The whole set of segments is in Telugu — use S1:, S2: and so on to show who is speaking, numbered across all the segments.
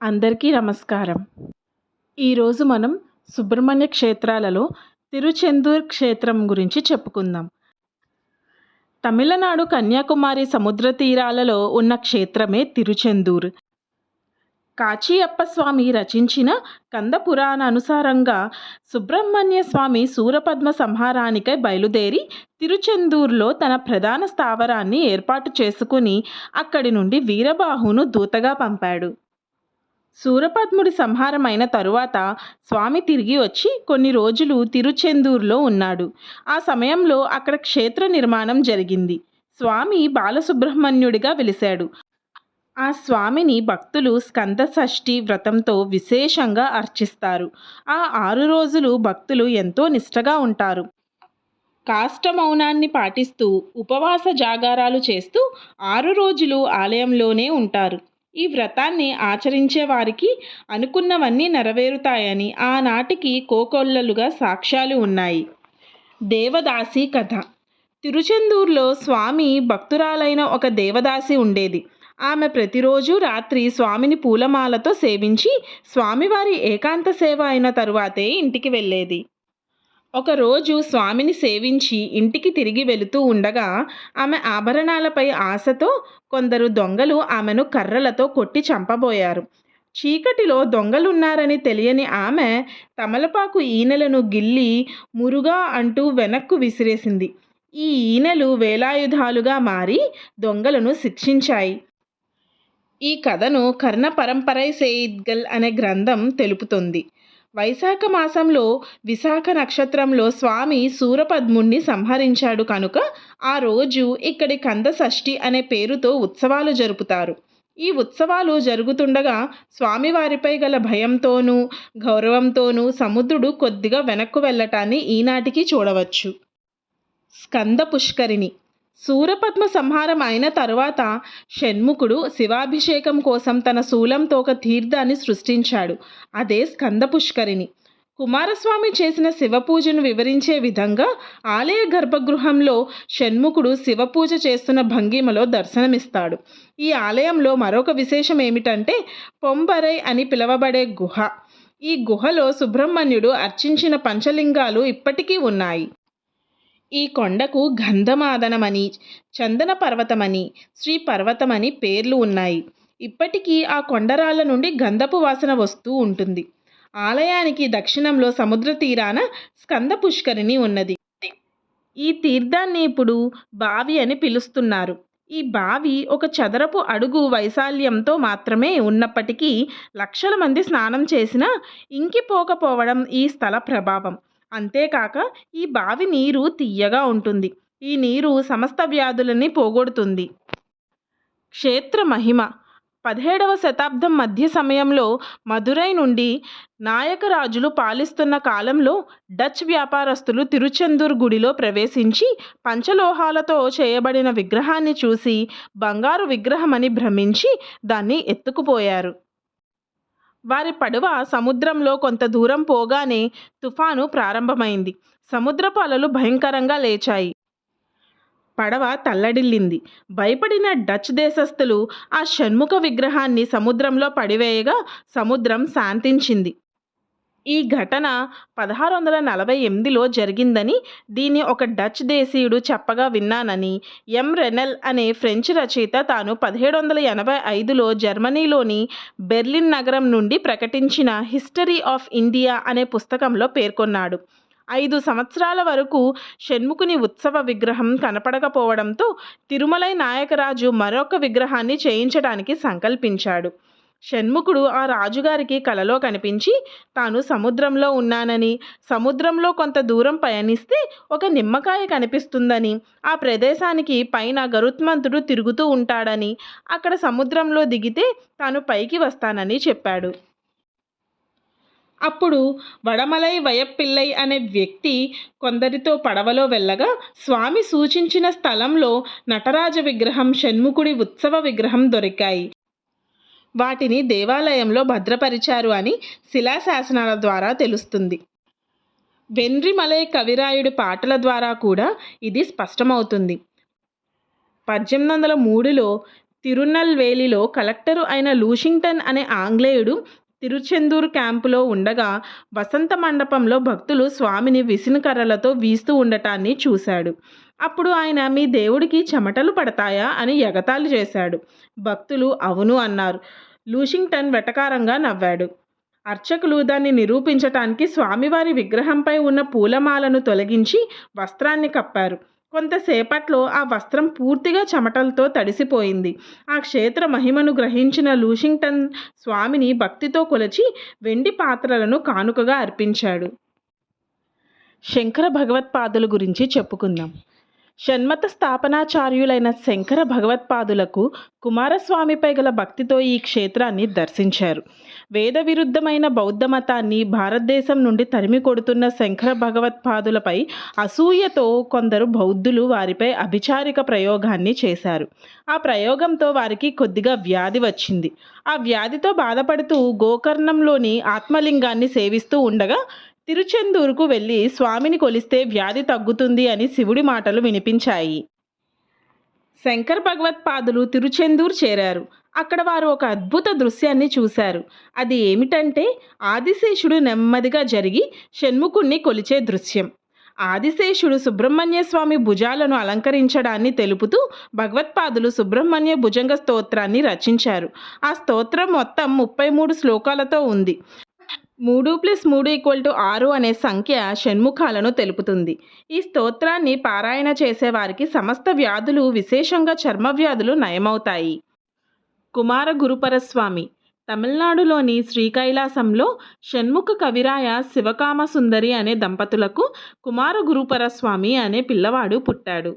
S1: అందరికీ నమస్కారం. ఈరోజు మనం సుబ్రహ్మణ్య క్షేత్రాలలో తిరుచెందూర్ క్షేత్రం గురించి చెప్పుకుందాం. తమిళనాడు కన్యాకుమారి సముద్ర తీరాలలో ఉన్న క్షేత్రమే తిరుచెందూర్. కాచియప్ప స్వామి రచించిన కంద పురాణ అనుసారంగా సుబ్రహ్మణ్య స్వామి సూరపద్మ సంహారానికై బయలుదేరి తిరుచెందూరులో తన ప్రధాన స్థావరాన్ని ఏర్పాటు చేసుకుని అక్కడి నుండి వీరబాహును దూతగా పంపాడు. సూరపద్ముడి సంహారమైన తరువాత స్వామి తిరిగి వచ్చి కొన్ని రోజులు తిరుచెందూరులో ఉన్నాడు. ఆ సమయంలో అక్కడ క్షేత్ర నిర్మాణం జరిగింది. స్వామి బాలసుబ్రహ్మణ్యుడిగా వెలిశాడు. ఆ స్వామిని భక్తులు స్కంద షష్ఠి వ్రతంతో విశేషంగా అర్చిస్తారు. ఆ ఆరు రోజులు భక్తులు ఎంతో నిష్టగా ఉంటారు. కాష్ట మౌనాన్ని పాటిస్తూ ఉపవాస జాగారాలు చేస్తూ ఆరు రోజులు ఆలయంలోనే ఉంటారు. ఈ వ్రతాన్ని ఆచరించే వారికి అనుకున్నవన్నీ నెరవేరుతాయని ఆనాటికి కోకొల్లలుగా సాక్ష్యాలు ఉన్నాయి. దేవదాసి కథ. తిరుచెందూరులో స్వామి భక్తురాలైన ఒక దేవదాసి ఉండేది. ఆమె ప్రతిరోజు రాత్రి స్వామిని పూలమాలతో సేవించి స్వామివారి ఏకాంత సేవ అయిన తరువాతే ఇంటికి వెళ్ళేది. ఒకరోజు స్వామిని సేవించి ఇంటికి తిరిగి వెళుతూ ఉండగా ఆమె ఆభరణాలపై ఆశతో కొందరు దొంగలు ఆమెను కర్రలతో కొట్టి చంపబోయారు. చీకటిలో దొంగలున్నారని తెలియని ఆమె తమలపాకు ఈనెలను గిల్లి మురుగా అంటూ వెనక్కు విసిరేసింది. ఈ ఈనెలు వేలాయుధాలుగా మారి దొంగలను శిక్షించాయి. ఈ కథను కర్ణ పరంపరై సేయిద్గల్ అనే గ్రంథం తెలుపుతుంది. వైశాఖ మాసంలో విశాఖ నక్షత్రంలో స్వామి సూరపద్ముణ్ణి సంహరించాడు కనుక ఆ రోజు ఇక్కడి కంద షష్ఠి అనే పేరుతో ఉత్సవాలు జరుపుతారు. ఈ ఉత్సవాలు జరుగుతుండగా స్వామివారిపై గల భయంతోనూ గౌరవంతోనూ సముద్రుడు కొద్దిగా వెనక్కు వెళ్ళటాన్ని ఈనాటికి చూడవచ్చు. స్కంద పుష్కరిణి సూరపద్మ సంహారం అయిన తరువాత షణ్ముఖుడు శివాభిషేకం కోసం తన శూలంతో ఒక తీర్థాన్ని సృష్టించాడు. అదే స్కంద పుష్కరిణి కుమారస్వామి చేసిన శివపూజను వివరించే విధంగా ఆలయ గర్భగృహంలో షణ్ముఖుడు శివపూజ చేస్తున్న భంగిమలో దర్శనమిస్తాడు. ఈ ఆలయంలో మరొక విశేషం ఏమిటంటే పొంబరై అని పిలువబడే గుహ. ఈ గుహలో సుబ్రహ్మణ్యుడు అర్చించిన పంచలింగాలు ఇప్పటికీ ఉన్నాయి. ఈ కొండకు గంధమాదనమని చందన పర్వతమని శ్రీ పర్వతమని పేర్లు ఉన్నాయి. ఇప్పటికీ ఆ కొండరాళ్ళ నుండి గంధపు వాసన వస్తూ ఉంటుంది. ఆలయానికి దక్షిణంలో సముద్ర తీరాన స్కంద పుష్కరిణి ఉన్నది. ఈ తీర్థాన్ని ఇప్పుడు బావి అని పిలుస్తున్నారు. ఈ బావి ఒక చదరపు అడుగు వైశాల్యంతో మాత్రమే ఉన్నప్పటికీ లక్షల మంది స్నానం చేసినా ఇంకిపోకపోవడం ఈ స్థల ప్రభావం. అంతేకాక ఈ బావి నీరు తియ్యగా ఉంటుంది. ఈ నీరు సమస్త వ్యాధులని పోగొడుతుంది. క్షేత్ర మహిమ. పదిహేడవ శతాబ్దం మధ్య సమయంలో మదురై నుండి నాయకరాజులు పాలిస్తున్న కాలంలో డచ్ వ్యాపారస్తులు తిరుచెందూర్ గుడిలో ప్రవేశించి పంచలోహాలతో చేయబడిన విగ్రహాన్ని చూసి బంగారు విగ్రహమని భ్రమించి దాన్ని ఎత్తుకుపోయారు. వారి పడవ సముద్రంలో కొంత దూరం పోగానే తుఫాను ప్రారంభమైంది. సముద్రపు అలలు భయంకరంగా లేచాయి. పడవ తల్లడిల్లింది. భయపడిన డచ్ దేశస్థులు ఆ షణ్ముఖ విగ్రహాన్ని సముద్రంలో పడివేయగా సముద్రం శాంతించింది. ఈ ఘటన పదహారు వందల నలభై ఎనిమిదిలో జరిగిందని దీన్ని ఒక డచ్ దేశీయుడు చెప్పగా విన్నానని. ఎం. రెనెల్ అనే ఫ్రెంచ్ రచయిత తాను పదిహేడు వందల ఎనభై ఐదులో జర్మనీలోని బెర్లిన్ నగరం నుండి ప్రకటించిన హిస్టరీ ఆఫ్ ఇండియా అనే పుస్తకంలో పేర్కొన్నాడు. ఐదు సంవత్సరాల వరకు షణ్ముఖుని ఉత్సవ విగ్రహం కనపడకపోవడంతో తిరుమలై నాయకరాజు మరొక విగ్రహాన్ని చేయించడానికి సంకల్పించాడు. షణ్ముఖుడు ఆ రాజుగారికి కలలో కనిపించి తాను సముద్రంలో ఉన్నానని సముద్రంలో కొంత దూరం పయనిస్తే ఒక నిమ్మకాయ కనిపిస్తుందని ఆ ప్రదేశానికి పైన గరుత్మంతుడు తిరుగుతూ ఉంటాడని అక్కడ సముద్రంలో దిగితే తాను పైకి వస్తానని చెప్పాడు. అప్పుడు వడమలై వయప్పిల్లై అనే వ్యక్తి కొందరితో పడవలో వెళ్ళగా స్వామి సూచించిన స్థలంలో నటరాజ విగ్రహం షణ్ముఖుడి ఉత్సవ విగ్రహం దొరికాయి. వాటిని దేవాలయంలో భద్రపరిచారు అని శిలాశాసనాల ద్వారా తెలుస్తుంది. వెన్రిమలై కవిరాయుడి పాటల ద్వారా కూడా ఇది స్పష్టమవుతుంది. పద్దెనిమిది వందల మూడులో తిరునల్వేలిలో కలెక్టరు అయిన లూషింగ్టన్ అనే ఆంగ్లేయుడు తిరుచెందూరు క్యాంపులో ఉండగా వసంత మండపంలో భక్తులు స్వామిని విసినకర్రలతో వీస్తూ ఉండటాన్ని చూశాడు. అప్పుడు ఆయన మీ దేవుడికి చెమటలు పడతాయా? అని ఎగతాళి చేశాడు. భక్తులు అవును అన్నారు. లూషింగ్టన్ వెటకారంగా నవ్వాడు. అర్చకులు దాన్ని నిరూపించటానికి స్వామివారి విగ్రహంపై ఉన్న పూలమాలను తొలగించి వస్త్రాన్ని కప్పారు. కొంతసేపట్లో ఆ వస్త్రం పూర్తిగా చెమటలతో తడిసిపోయింది. ఆ క్షేత్ర మహిమను గ్రహించిన లూషింగ్టన్ స్వామిని భక్తితో కొలిచి వెండి పాత్రలను కానుకగా అర్పించాడు. శంకర భగవత్పాదుల గురించి చెప్పుకుందాం. షణ్మత స్థాపనాచార్యులైన శంకర భగవత్పాదులకు కుమారస్వామిపై గల భక్తితో ఈ క్షేత్రాన్ని దర్శించారు. వేద విరుద్ధమైన బౌద్ధ మతాన్ని భారతదేశం నుండి తరిమి కొడుతున్న శంకర భగవత్పాదులపై అసూయతో కొందరు బౌద్ధులు వారిపై అభిచారిక ప్రయోగాన్ని చేశారు. ఆ ప్రయోగంతో వారికి కొద్దిగా వ్యాధి వచ్చింది. ఆ వ్యాధితో బాధపడుతూ గోకర్ణంలోని ఆత్మలింగాన్ని సేవిస్తూ ఉండగా తిరుచెందూరుకు వెళ్ళి స్వామిని కొలిస్తే వ్యాధి తగ్గుతుంది అని శివుడి మాటలు వినిపించాయి. శంకర్ భగవత్పాదులు తిరుచెందూరు చేరారు. అక్కడ వారు ఒక అద్భుత దృశ్యాన్ని చూశారు. అది ఏమిటంటే ఆదిశేషుడు నెమ్మదిగా జరిగి షణ్ముఖుణ్ణి కొలిచే దృశ్యం. ఆదిశేషుడు సుబ్రహ్మణ్య స్వామి భుజాలను అలంకరించడాన్ని తెలుపుతూ భగవత్పాదులు సుబ్రహ్మణ్య భుజంగ స్తోత్రాన్ని రచించారు. ఆ స్తోత్రం మొత్తం ముప్పై మూడు శ్లోకాలతో ఉంది. మూడు ప్లస్ మూడు ఈక్వల్ టు ఆరు అనే సంఖ్య షణ్ముఖాలను తెలుపుతుంది. ఈ స్తోత్రాన్ని పారాయణ చేసేవారికి సమస్త వ్యాధులు విశేషంగా చర్మ వ్యాధులు నయమవుతాయి. కుమార గురుపరస్వామి తమిళనాడులోని శ్రీకైలాసంలో షణ్ముఖ కవిరాయ శివకామ సుందరి అనే దంపతులకు కుమార గురుపరస్వామి అనే పిల్లవాడు పుట్టాడు.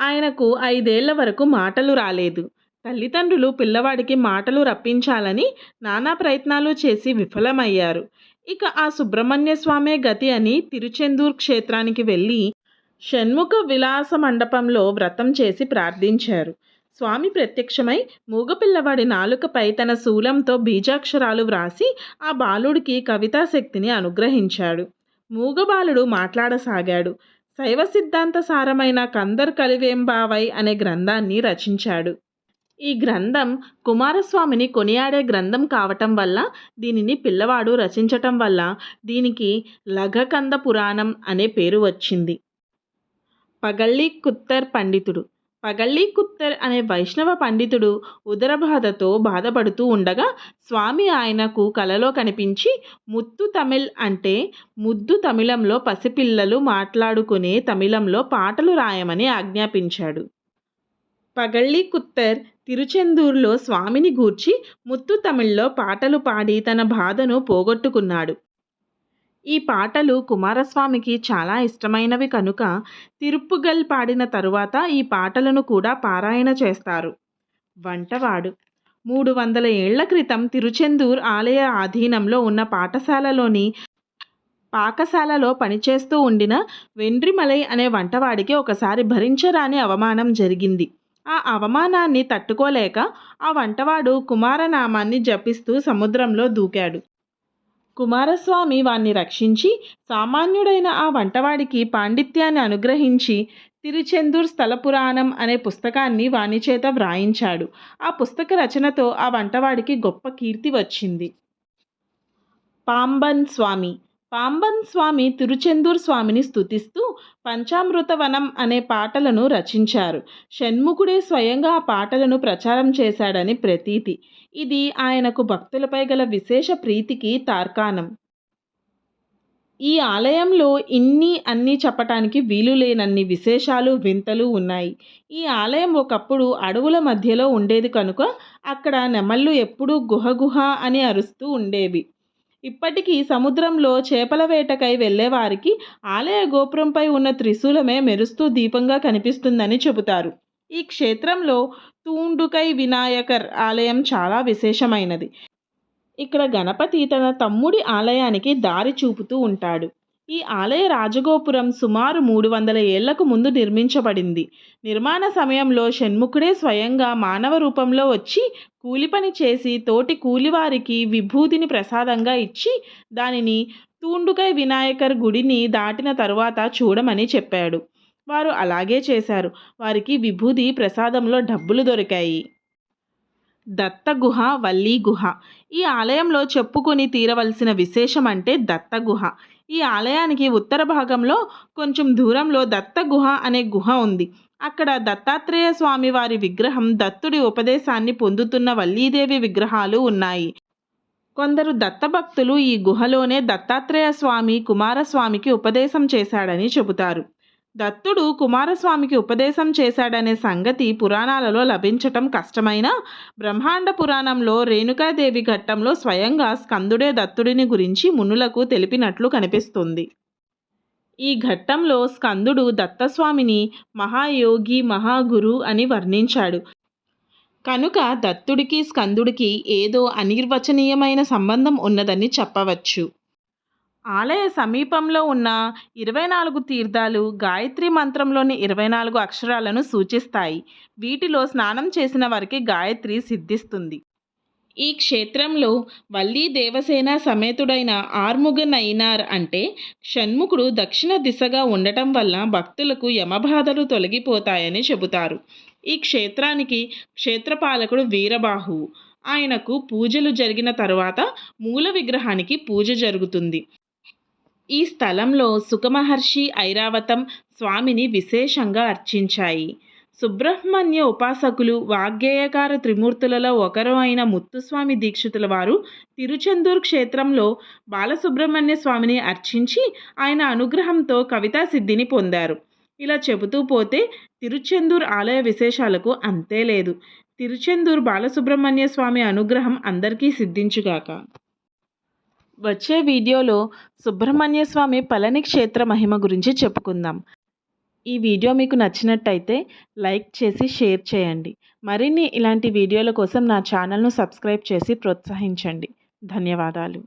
S1: ఆయనకు ఐదేళ్ళ వరకు మాటలు రాలేదు. తల్లిదండ్రులు పిల్లవాడికి మాటలు రప్పించాలని నానా ప్రయత్నాలు చేసి విఫలమయ్యారు. ఇక ఆ సుబ్రహ్మణ్య స్వామే గతి అని తిరుచెందూర్ క్షేత్రానికి వెళ్ళి షణ్ముఖ విలాస మండపంలో వ్రతం చేసి ప్రార్థించారు. స్వామి ప్రత్యక్షమై మూగపిల్లవాడి నాలుకపై తన శూలంతో బీజాక్షరాలు వ్రాసి ఆ బాలుడికి కవితాశక్తిని అనుగ్రహించాడు. మూగబాలుడు మాట్లాడసాగాడు. శైవ సిద్ధాంత సారమైన కందర్ కలివేంబావై అనే గ్రంథాన్ని రచించాడు. ఈ గ్రంథం కుమారస్వామిని కొనియాడే గ్రంథం కావటం వల్ల దీనిని పిల్లవాడు రచించటం వల్ల దీనికి లఘకంద పురాణం అనే పేరు వచ్చింది. పగళ్ళి కుత్తర్ పండితుడు. పగళ్ళి కుత్తర్ అనే వైష్ణవ పండితుడు ఉదరబాధతో బాధపడుతూ ఉండగా స్వామి ఆయనకు కలలో కనిపించి ముత్తు తమిళ్ అంటే ముద్దు తమిళంలో పసిపిల్లలు మాట్లాడుకునే తమిళంలో పాటలు రాయమని ఆజ్ఞాపించాడు. పగళ్ళి కుత్తర్ తిరుచెందూర్లో స్వామిని గూర్చి ముత్తు తమిళ్ళో పాటలు పాడి తన బాధను పోగొట్టుకున్నాడు. ఈ పాటలు కుమారస్వామికి చాలా ఇష్టమైనవి కనుక తిరుప్పుగల్ పాడిన తరువాత ఈ పాటలను కూడా పారాయణ చేస్తారు. వంటవాడు. మూడు వందల ఏళ్ళ క్రితం తిరుచెందూర్ ఆలయ ఆధీనంలో ఉన్న పాఠశాలలోని పాకశాలలో పనిచేస్తూ ఉండిన వెండ్రిమలై అనే వంటవాడికి ఒకసారి భరించరాని అవమానం జరిగింది. ఆ అవమానాన్ని తట్టుకోలేక ఆ వంటవాడు కుమారనామాన్ని జపిస్తూ సముద్రంలో దూకాడు. కుమారస్వామి వాణ్ణి రక్షించి సామాన్యుడైన ఆ వంటవాడికి పాండిత్యాన్ని అనుగ్రహించి తిరుచెందూర్ స్థల పురాణం అనే పుస్తకాన్ని వాణి చేత వ్రాయించాడు. ఆ పుస్తక రచనతో ఆ వంటవాడికి గొప్ప కీర్తి వచ్చింది. పాంబన్ స్వామి పాంబన్ స్వామి తిరుచెందూర్ స్వామిని స్తుతిస్తూ పంచామృతవనం అనే పాటలను రచించారు. షణ్ముఖుడే స్వయంగా ఆ పాటలను ప్రచారం చేశాడని ప్రతీతి. ఇది ఆయనకు భక్తులపై గల విశేష ప్రీతికి తార్కాణం. ఈ ఆలయంలో ఇన్ని అన్నీ చెప్పటానికి వీలు లేనన్ని విశేషాలు వింతలు ఉన్నాయి. ఈ ఆలయం ఒకప్పుడు అడవుల మధ్యలో ఉండేది కనుక అక్కడ నెమళ్ళు ఎప్పుడూ గుహ గుహ అని అరుస్తూ ఉండేవి. ఇప్పటికీ సముద్రంలో చేపల వేటకై వెళ్ళేవారికి ఆలయ గోపురంపై ఉన్న త్రిశూలమే మెరుస్తూ దీపంగా కనిపిస్తుందని చెబుతారు. ఈ క్షేత్రంలో తూండుకై వినాయకర్ ఆలయం చాలా విశేషమైనది. ఇక్కడ గణపతి తన తమ్ముడి ఆలయానికి దారి చూపుతూ ఉంటాడు. ఈ ఆలయ రాజగోపురం సుమారు మూడు వందల ఏళ్ళకు ముందు నిర్మించబడింది. నిర్మాణ సమయంలో షణ్ముఖుడే స్వయంగా మానవ రూపంలో వచ్చి కూలి పని చేసి తోటి కూలివారికి విభూతిని ప్రసాదంగా ఇచ్చి దానిని తూండుకై వినాయకర్ గుడిని దాటిన తరువాత చూడమని చెప్పాడు. వారు అలాగే చేశారు. వారికి విభూది ప్రసాదంలో డబ్బులు దొరికాయి. దత్తగుహ వల్లీ గుహ ఈ ఆలయంలో చెప్పుకొని తీరవలసిన విశేషం అంటే దత్తగుహ. ఈ ఆలయానికి ఉత్తర భాగంలో కొంచెం దూరంలో దత్త గుహ అనే గుహ ఉంది. అక్కడ దత్తాత్రేయ స్వామి వారి విగ్రహం దత్తుడి ఉపదేశాన్ని పొందుతున్న వల్లీదేవి విగ్రహాలు ఉన్నాయి. కొందరు దత్తభక్తులు ఈ గుహలోనే దత్తాత్రేయ స్వామి కుమారస్వామికి ఉపదేశం చేశాడని చెబుతారు. దత్తుడు కుమారస్వామికి ఉపదేశం చేశాడనే సంగతి పురాణాలలో లభించటం కష్టమైన బ్రహ్మాండ పురాణంలో రేణుకాదేవి ఘట్టంలో స్వయంగా స్కందుడే దత్తుడిని గురించి మునులకు తెలిపినట్లు కనిపిస్తుంది. ఈ ఘట్టంలో స్కందుడు దత్తస్వామిని మహాయోగి మహాగురు అని వర్ణించాడు. కనుక దత్తుడికి స్కందుడికి ఏదో అనిర్వచనీయమైన సంబంధం ఉన్నదని చెప్పవచ్చు. ఆలయ సమీపంలో ఉన్న ఇరవై నాలుగు తీర్థాలు గాయత్రి మంత్రంలోని ఇరవై నాలుగు అక్షరాలను సూచిస్తాయి. వీటిలో స్నానం చేసిన వారికి గాయత్రి సిద్ధిస్తుంది. ఈ క్షేత్రంలో వల్లీ దేవసేన సమేతుడైన ఆర్ముగ నైనార్ అంటే షణ్ముఖుడు దక్షిణ దిశగా ఉండటం వల్ల భక్తులకు యమబాధలు తొలగిపోతాయని చెబుతారు. ఈ క్షేత్రానికి క్షేత్రపాలకుడు వీరబాహువు. ఆయనకు పూజలు జరిగిన తర్వాత మూల విగ్రహానికి పూజ జరుగుతుంది. ఈ స్థలంలో సుఖమహర్షి ఐరావతం స్వామిని విశేషంగా అర్చించాయి. సుబ్రహ్మణ్య ఉపాసకులు వాగ్గేయకార త్రిమూర్తులలో ఒకరు అయిన ముత్తుస్వామి దీక్షితుల వారు తిరుచెందూర్ క్షేత్రంలో బాలసుబ్రహ్మణ్య స్వామిని అర్చించి ఆయన అనుగ్రహంతో కవితా సిద్ధిని పొందారు. ఇలా చెబుతూ పోతే తిరుచెందూర్ ఆలయ విశేషాలకు అంతే లేదు. తిరుచెందూర్ బాలసుబ్రహ్మణ్య స్వామి అనుగ్రహం అందరికీ సిద్ధించుగాక. వచ్చే వీడియోలో సుబ్రహ్మణ్య స్వామి పళని క్షేత్ర మహిమ గురించి చెప్పుకుందాం. ఈ వీడియో మీకు నచ్చినట్టయితే లైక్ చేసి షేర్ చేయండి. మరిన్ని ఇలాంటి వీడియోల కోసం నా ఛానల్ను సబ్స్క్రైబ్ చేసి ప్రోత్సహించండి. ధన్యవాదాలు.